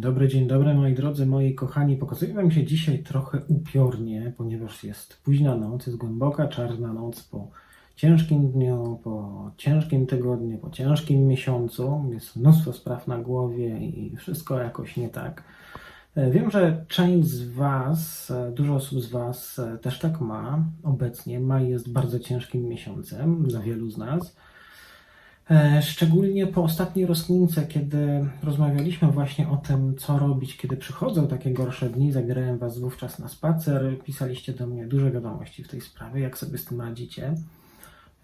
Dobry, dzień dobry moi drodzy, moi kochani. Pokazuję Wam się dzisiaj trochę upiornie, ponieważ jest późna noc, jest głęboka, czarna noc po ciężkim dniu, po ciężkim tygodniu, po ciężkim miesiącu. Jest mnóstwo spraw na głowie i wszystko jakoś nie tak. E, Wiem, że część z Was, e, dużo osób z Was e, też tak ma obecnie. Maj jest bardzo ciężkim miesiącem dla wielu z nas. E, Szczególnie po ostatniej rozkmince, kiedy rozmawialiśmy właśnie o tym, co robić, kiedy przychodzą takie gorsze dni, zabierałem Was wówczas na spacer, pisaliście do mnie duże wiadomości w tej sprawie, jak sobie z tym radzicie.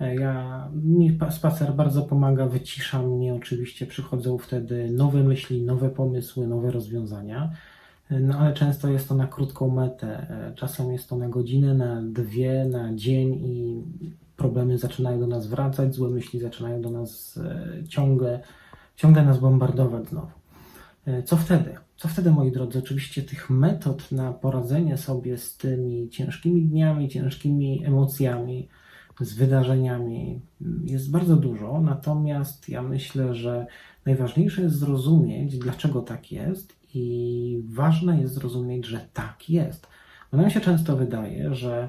E, Ja, mi pa- spacer bardzo pomaga, wycisza mnie, oczywiście przychodzą wtedy nowe myśli, nowe pomysły, nowe rozwiązania. E, No ale często jest to na krótką metę. Czasem jest to na godzinę, na dwie, na dzień i problemy zaczynają do nas wracać, złe myśli zaczynają do nas e, ciągle, ciągle nas bombardować znowu. E, Co wtedy? Co wtedy, moi drodzy? Oczywiście tych metod na poradzenie sobie z tymi ciężkimi dniami, ciężkimi emocjami, z wydarzeniami jest bardzo dużo, natomiast ja myślę, że najważniejsze jest zrozumieć, dlaczego tak jest i ważne jest zrozumieć, że tak jest. Bo nam się często wydaje, że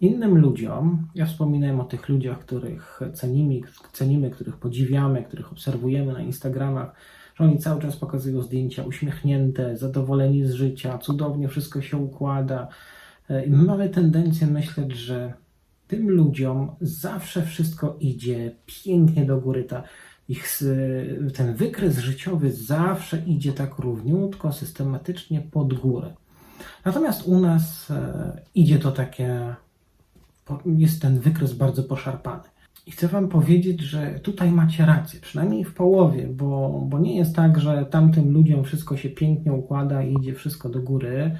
innym ludziom, ja wspominałem o tych ludziach, których cenimy, cenimy, których podziwiamy, których obserwujemy na Instagramach, że oni cały czas pokazują zdjęcia uśmiechnięte, zadowoleni z życia, cudownie wszystko się układa. I my mamy tendencję myśleć, że tym ludziom zawsze wszystko idzie pięknie do góry. Ta, ich, ten wykres życiowy zawsze idzie tak równiutko, systematycznie pod górę. Natomiast u nas e, idzie to takie, jest ten wykres bardzo poszarpany. I chcę Wam powiedzieć, że tutaj macie rację, przynajmniej w połowie, bo, bo nie jest tak, że tamtym ludziom wszystko się pięknie układa i idzie wszystko do góry,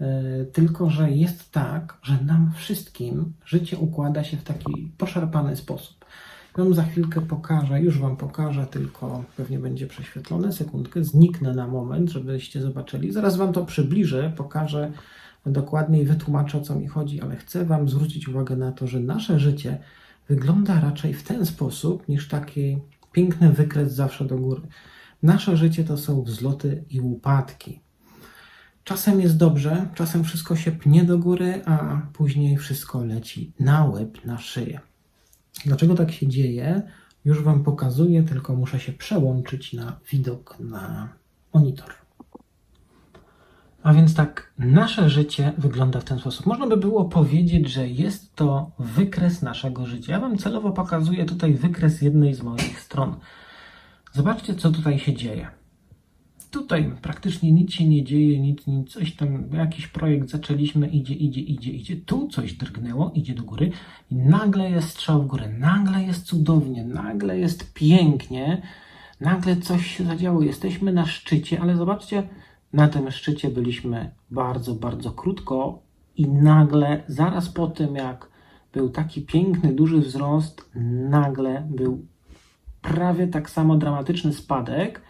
e, tylko że jest tak, że nam wszystkim życie układa się w taki poszarpany sposób. Wam za chwilkę pokażę, już Wam pokażę, tylko pewnie będzie prześwietlone. Sekundkę, zniknę na moment, żebyście zobaczyli. Zaraz Wam to przybliżę, pokażę dokładniej, wytłumaczę o co mi chodzi, ale chcę Wam zwrócić uwagę na to, że nasze życie wygląda raczej w ten sposób, niż taki piękny wykres zawsze do góry. Nasze życie to są wzloty i upadki. Czasem jest dobrze, czasem wszystko się pnie do góry, a później wszystko leci na łeb, na szyję. Dlaczego tak się dzieje? Już Wam pokazuję, tylko muszę się przełączyć na widok na monitor. A więc tak, nasze życie wygląda w ten sposób. Można by było powiedzieć, że jest to wykres naszego życia. Ja Wam celowo pokazuję tutaj wykres jednej z moich stron. Zobaczcie, co tutaj się dzieje. Tutaj praktycznie nic się nie dzieje, nic, nic, coś tam, jakiś projekt zaczęliśmy, idzie, idzie, idzie, idzie. Tu coś drgnęło, idzie do góry i nagle jest strzał w górę, nagle jest cudownie, nagle jest pięknie, nagle coś się zadziało. Jesteśmy na szczycie, ale zobaczcie, na tym szczycie byliśmy bardzo, bardzo krótko i nagle, zaraz po tym, jak był taki piękny, duży wzrost, nagle był prawie tak samo dramatyczny spadek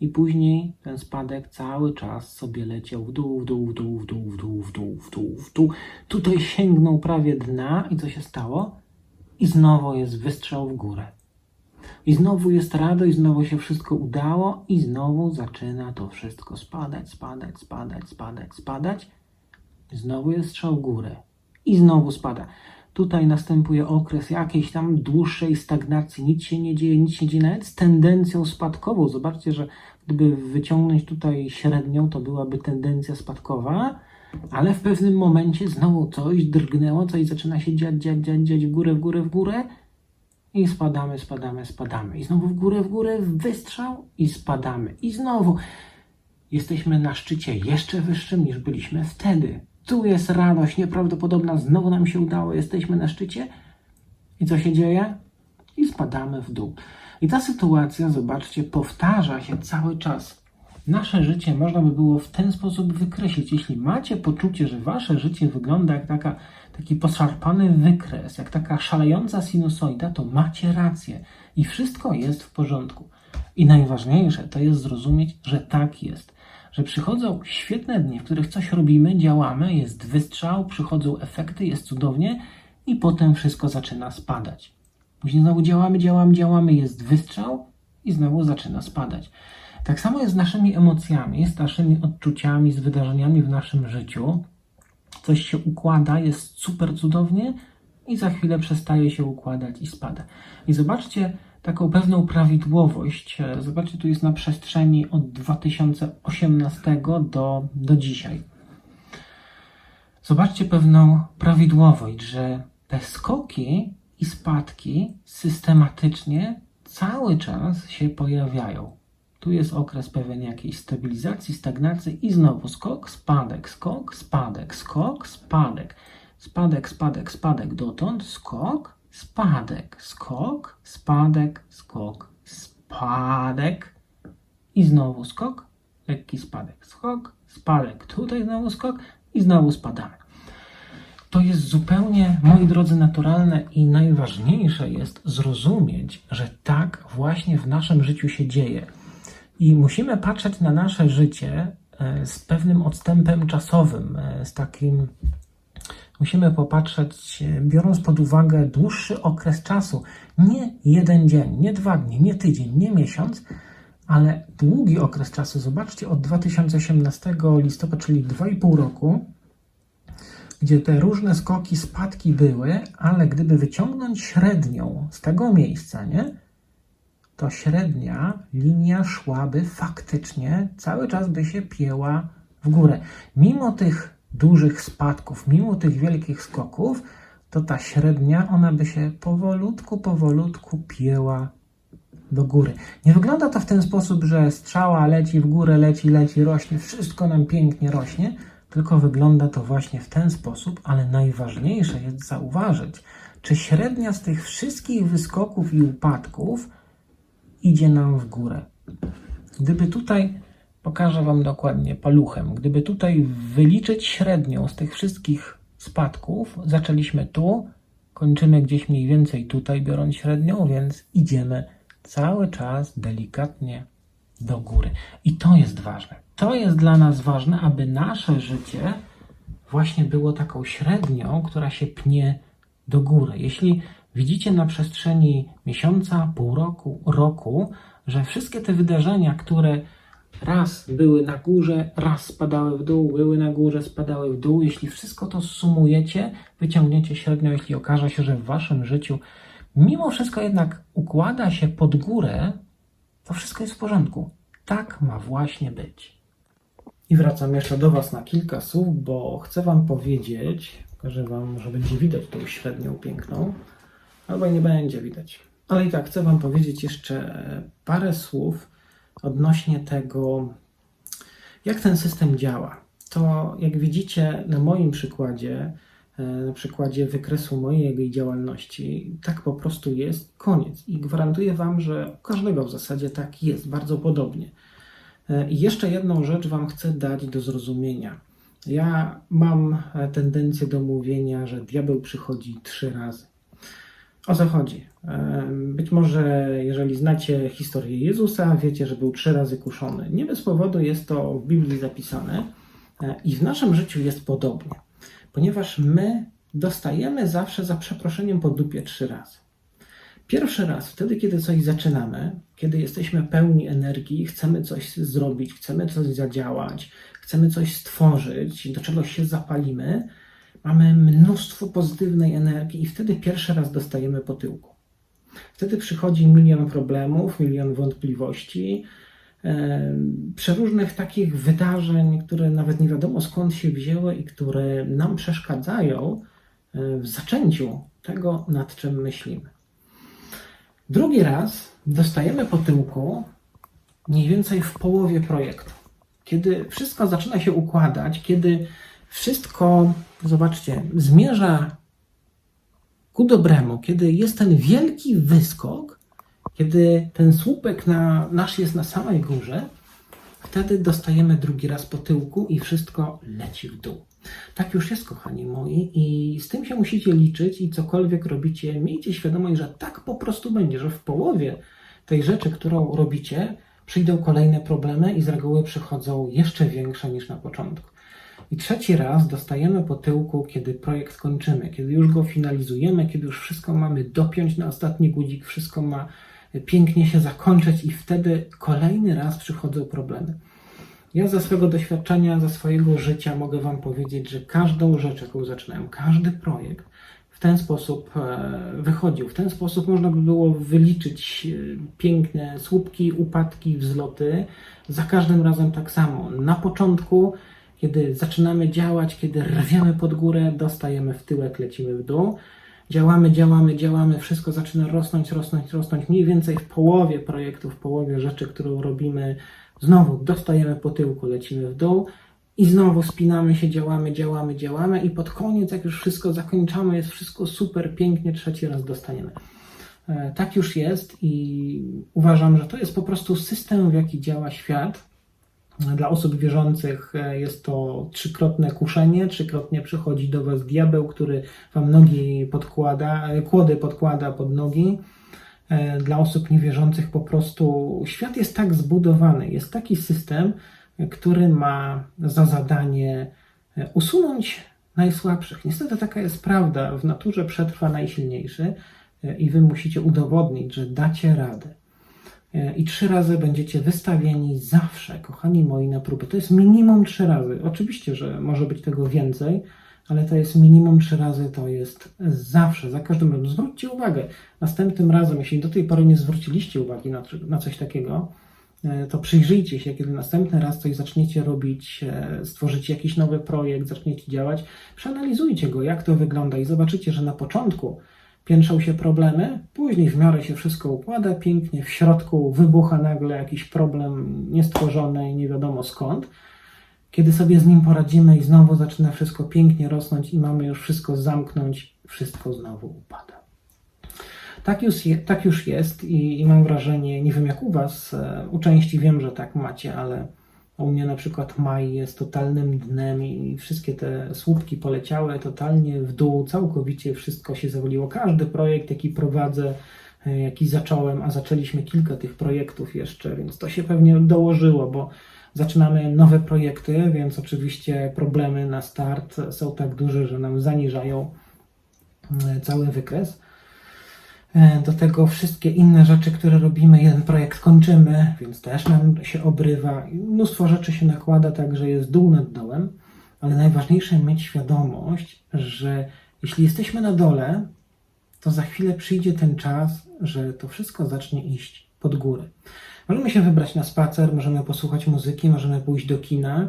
i później ten spadek cały czas sobie leciał w dół, w dół, w dół, w dół, w dół, w dół, w dół, w dół. Tutaj sięgnął prawie dna i co się stało? I znowu jest wystrzał w górę. I znowu jest radość, znowu się wszystko udało i znowu zaczyna to wszystko spadać, spadać, spadać, spadać, spadać. Znowu jest strzał górę i znowu spada. Tutaj następuje okres jakiejś tam dłuższej stagnacji, nic się nie dzieje, nic się nie dzieje, nawet z tendencją spadkową. Zobaczcie, że gdyby wyciągnąć tutaj średnią, to byłaby tendencja spadkowa, ale w pewnym momencie znowu coś drgnęło, coś zaczyna się dziać, dziać, dziać, dziać w górę, w górę, w górę i spadamy, spadamy, spadamy. I znowu w górę, w górę, wystrzał i spadamy. I znowu jesteśmy na szczycie jeszcze wyższym niż byliśmy wtedy. Tu jest radość nieprawdopodobna, znowu nam się udało, jesteśmy na szczycie. I co się dzieje? I spadamy w dół. I ta sytuacja, zobaczcie, powtarza się cały czas. Nasze życie można by było w ten sposób wykreślić. Jeśli macie poczucie, że wasze życie wygląda jak taka, taki poszarpany wykres, jak taka szalejąca sinusoida, to macie rację i wszystko jest w porządku. I najważniejsze to jest zrozumieć, że tak jest. Że przychodzą świetne dni, w których coś robimy, działamy, jest wystrzał, przychodzą efekty, jest cudownie i potem wszystko zaczyna spadać. Później znowu działamy, działamy, działamy, jest wystrzał i znowu zaczyna spadać. Tak samo jest z naszymi emocjami, z naszymi odczuciami, z wydarzeniami w naszym życiu. Coś się układa, jest super cudownie i za chwilę przestaje się układać i spada. I zobaczcie taką pewną prawidłowość. Zobaczcie, tu jest na przestrzeni od 2018 do, do dzisiaj. Zobaczcie pewną prawidłowość, że te skoki i spadki systematycznie cały czas się pojawiają. Tu jest okres pewien jakiejś stabilizacji, stagnacji i znowu skok, spadek, skok, spadek, skok, spadek, spadek, spadek, spadek dotąd, skok, spadek, skok, spadek, skok, spadek i znowu skok, lekki spadek, skok, spadek, tutaj znowu skok i znowu spadamy. To jest zupełnie, moi drodzy, naturalne i najważniejsze jest zrozumieć, że tak właśnie w naszym życiu się dzieje. I musimy patrzeć na nasze życie e, z pewnym odstępem czasowym, e, z takim. Musimy popatrzeć, e, biorąc pod uwagę dłuższy okres czasu. Nie jeden dzień, nie dwa dni, nie tydzień, nie miesiąc, ale długi okres czasu. Zobaczcie, od 2018 listopada, czyli 2,5 roku, gdzie te różne skoki, spadki były, ale gdyby wyciągnąć średnią z tego miejsca, nie? To średnia linia szłaby faktycznie cały czas by się pieła w górę. Mimo tych dużych spadków, mimo tych wielkich skoków, to ta średnia, ona by się powolutku, powolutku pieła do góry. Nie wygląda to w ten sposób, że strzała leci w górę, leci, leci, rośnie, wszystko nam pięknie rośnie, tylko wygląda to właśnie w ten sposób, ale najważniejsze jest zauważyć, czy średnia z tych wszystkich wyskoków i upadków idzie nam w górę. Gdyby tutaj, pokażę Wam dokładnie paluchem, gdyby tutaj wyliczyć średnią z tych wszystkich spadków, zaczęliśmy tu, kończymy gdzieś mniej więcej tutaj, biorąc średnią, więc idziemy cały czas delikatnie do góry. I to jest ważne. To jest dla nas ważne, aby nasze życie właśnie było taką średnią, która się pnie do góry. Jeśli widzicie na przestrzeni miesiąca, pół roku, roku, że wszystkie te wydarzenia, które raz były na górze, raz spadały w dół, były na górze, spadały w dół, jeśli wszystko to sumujecie, wyciągniecie średnią, jeśli okaże się, że w waszym życiu mimo wszystko jednak układa się pod górę, to wszystko jest w porządku. Tak ma właśnie być. I wracam jeszcze do Was na kilka słów, bo chcę Wam powiedzieć, pokażę Wam, że będzie widać tą średnią piękną, albo nie będzie widać. Ale i tak chcę Wam powiedzieć jeszcze parę słów odnośnie tego, jak ten system działa. To, jak widzicie na moim przykładzie, e, na przykładzie wykresu mojej działalności, tak po prostu jest, koniec. I gwarantuję Wam, że u każdego w zasadzie tak jest, bardzo podobnie. E, I jeszcze jedną rzecz Wam chcę dać do zrozumienia. Ja mam e, tendencję do mówienia, że diabeł przychodzi trzy razy. O co chodzi? Być może, jeżeli znacie historię Jezusa, wiecie, że był trzy razy kuszony. Nie bez powodu jest to w Biblii zapisane e, i w naszym życiu jest podobnie, ponieważ my dostajemy zawsze za przeproszeniem po dupie trzy razy. Pierwszy raz, wtedy, kiedy coś zaczynamy, kiedy jesteśmy pełni energii, chcemy coś zrobić, chcemy coś zadziałać, chcemy coś stworzyć, do czegoś się zapalimy, mamy mnóstwo pozytywnej energii i wtedy pierwszy raz dostajemy po tyłku. Wtedy przychodzi milion problemów, milion wątpliwości, e, przeróżnych takich wydarzeń, które nawet nie wiadomo skąd się wzięły i które nam przeszkadzają e, w zaczęciu tego, nad czym myślimy. Drugi raz dostajemy po tyłku mniej więcej w połowie projektu. Kiedy wszystko zaczyna się układać, kiedy wszystko, zobaczcie, zmierza ku dobremu, kiedy jest ten wielki wyskok, kiedy ten słupek na, nasz jest na samej górze, wtedy dostajemy drugi raz po tyłku i wszystko leci w dół. Tak już jest, kochani moi, i z tym się musicie liczyć i cokolwiek robicie, miejcie świadomość, że tak po prostu będzie, że w połowie tej rzeczy, którą robicie, przyjdą kolejne problemy i z reguły przychodzą jeszcze większe niż na początku. I trzeci raz dostajemy po tyłku, kiedy projekt kończymy, kiedy już go finalizujemy, kiedy już wszystko mamy dopiąć na ostatni guzik, wszystko ma pięknie się zakończyć i wtedy kolejny raz przychodzą problemy. Ja ze swojego doświadczenia, ze swojego życia mogę Wam powiedzieć, że każdą rzecz, jaką zaczynałem, każdy projekt w ten sposób e, wychodził. W ten sposób można by było wyliczyć e, piękne słupki, upadki, wzloty. Za każdym razem tak samo. Na początku, kiedy zaczynamy działać, kiedy rwiemy pod górę, dostajemy w tyłek, lecimy w dół. Działamy, działamy, działamy, wszystko zaczyna rosnąć, rosnąć, rosnąć. Mniej więcej w połowie projektu, w połowie rzeczy, którą robimy, znowu dostajemy po tyłku, lecimy w dół i znowu spinamy się, działamy, działamy, działamy i pod koniec, jak już wszystko zakończamy, jest wszystko super, pięknie, trzeci raz dostaniemy. E, Tak już jest i uważam, że to jest po prostu system, w jaki działa świat. Dla osób wierzących e, jest to trzykrotne kuszenie, trzykrotnie przychodzi do Was diabeł, który Wam nogi podkłada, e, kłody podkłada pod nogi. E, Dla osób niewierzących po prostu świat jest tak zbudowany, jest taki system, który ma za zadanie usunąć najsłabszych. Niestety taka jest prawda. W naturze przetrwa najsilniejszy i Wy musicie udowodnić, że dacie radę. E, I trzy razy będziecie wystawieni zawsze, kochani moi, na próbę. To jest minimum trzy razy. Oczywiście, że może być tego więcej, ale to jest minimum trzy razy, to jest zawsze, za każdym razem. Zwróćcie uwagę, następnym razem, jeśli do tej pory nie zwróciliście uwagi na, na coś takiego, e, to przyjrzyjcie się, kiedy następny raz coś zaczniecie robić, e, stworzycie jakiś nowy projekt, zaczniecie działać, przeanalizujcie go, jak to wygląda i zobaczycie, że na początku piętrzą się problemy, później w miarę się wszystko układa pięknie, w środku wybucha nagle jakiś problem niestworzony i nie wiadomo skąd. Kiedy sobie z nim poradzimy i znowu zaczyna wszystko pięknie rosnąć i mamy już wszystko zamknąć, wszystko znowu upada. Tak już, je, tak już jest i, i mam wrażenie, nie wiem jak u Was, e, u części wiem, że tak macie, ale u mnie na przykład maj jest totalnym dnem i wszystkie te słupki poleciały totalnie w dół, całkowicie wszystko się zawaliło. Każdy projekt, jaki prowadzę, e, jaki zacząłem, a zaczęliśmy kilka tych projektów jeszcze, więc to się pewnie dołożyło, bo zaczynamy nowe projekty, więc oczywiście problemy na start są tak duże, że nam zaniżają e, cały wykres. E, Do tego wszystkie inne rzeczy, które robimy, jeden projekt kończymy, więc też nam się obrywa. Mnóstwo rzeczy się nakłada, tak że jest dół nad dołem, ale najważniejsze mieć świadomość, że jeśli jesteśmy na dole, to za chwilę przyjdzie ten czas, że to wszystko zacznie iść pod górę. Możemy się wybrać na spacer, możemy posłuchać muzyki, możemy pójść do kina.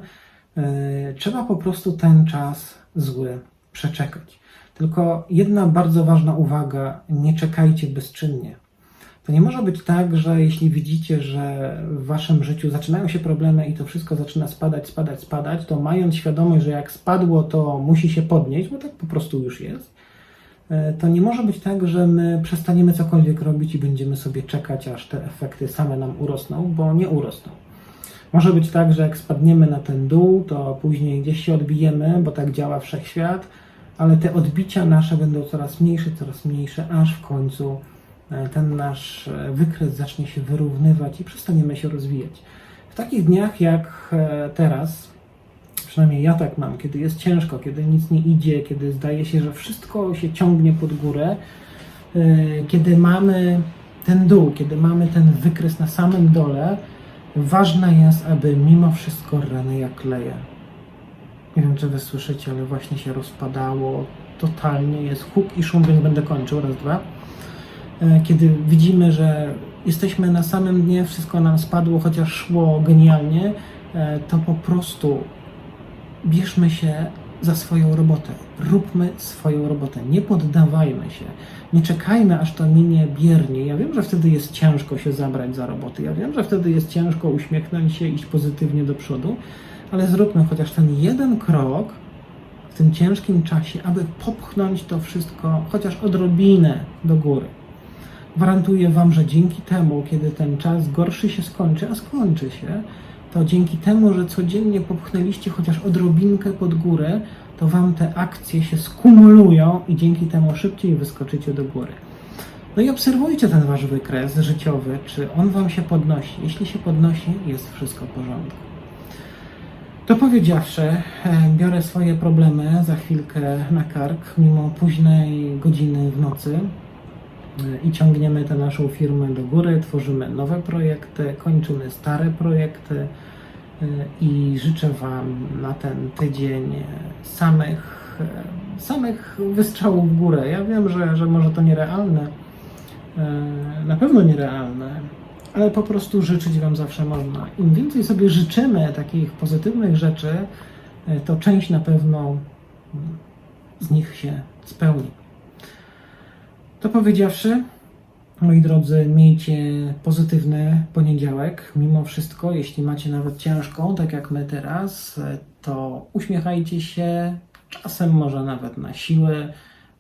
E, Trzeba po prostu ten czas zły przeczekać. Tylko jedna bardzo ważna uwaga: nie czekajcie bezczynnie. To nie może być tak, że jeśli widzicie, że w waszym życiu zaczynają się problemy i to wszystko zaczyna spadać, spadać, spadać, to mając świadomość, że jak spadło, to musi się podnieść, bo tak po prostu już jest, e, to nie może być tak, że my przestaniemy cokolwiek robić i będziemy sobie czekać, aż te efekty same nam urosną, bo nie urosną. Może być tak, że jak spadniemy na ten dół, to później gdzieś się odbijemy, bo tak działa wszechświat, ale te odbicia nasze będą coraz mniejsze, coraz mniejsze, aż w końcu e, ten nasz e, wykres zacznie się wyrównywać i przestaniemy się rozwijać. W takich dniach jak e, teraz, przynajmniej ja tak mam, kiedy jest ciężko, kiedy nic nie idzie, kiedy zdaje się, że wszystko się ciągnie pod górę, kiedy mamy ten dół, kiedy mamy ten wykres na samym dole, ważne jest, aby mimo wszystko rany jak leje. Nie wiem, czy wy słyszycie, ale właśnie się rozpadało. Totalnie jest huk i szum, więc będę kończył. Raz, dwa. E, Kiedy widzimy, że jesteśmy na samym dnie, wszystko nam spadło, chociaż szło genialnie, e, to po prostu bierzmy się za swoją robotę. Róbmy swoją robotę. Nie poddawajmy się. Nie czekajmy, aż to minie biernie. Ja wiem, że wtedy jest ciężko się zabrać za roboty. Ja wiem, że wtedy jest ciężko uśmiechnąć się, iść pozytywnie do przodu, ale zróbmy chociaż ten jeden krok w tym ciężkim czasie, aby popchnąć to wszystko chociaż odrobinę do góry. Gwarantuję Wam, że dzięki temu, kiedy ten czas gorszy się skończy, a skończy się, to dzięki temu, że codziennie popchnęliście chociaż odrobinkę pod górę, to Wam te akcje się skumulują i dzięki temu szybciej wyskoczycie do góry. No i obserwujcie ten Wasz wykres życiowy, czy on Wam się podnosi. Jeśli się podnosi, jest wszystko w porządku. To powiedziawszy, e, biorę swoje problemy za chwilkę na kark, mimo późnej godziny w nocy. i ciągniemy tę naszą firmę do góry, tworzymy nowe projekty, kończymy stare projekty y, i życzę Wam na ten tydzień samych, samych wystrzałów w górę. Ja wiem, że, że może to nierealne, na pewno nierealne, ale po prostu życzyć Wam zawsze można. Im więcej sobie życzymy takich pozytywnych rzeczy, y, to część na pewno mm, z nich się spełni. To powiedziawszy, moi drodzy, miejcie pozytywny poniedziałek. Mimo wszystko, jeśli macie nawet ciężką, tak jak my teraz, to uśmiechajcie się, czasem może nawet na siłę.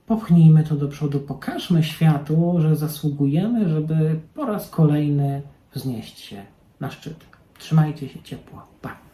Popchnijmy to do przodu, pokażmy światu, że zasługujemy, żeby po raz kolejny wznieść się na szczyt. Trzymajcie się ciepło. Pa!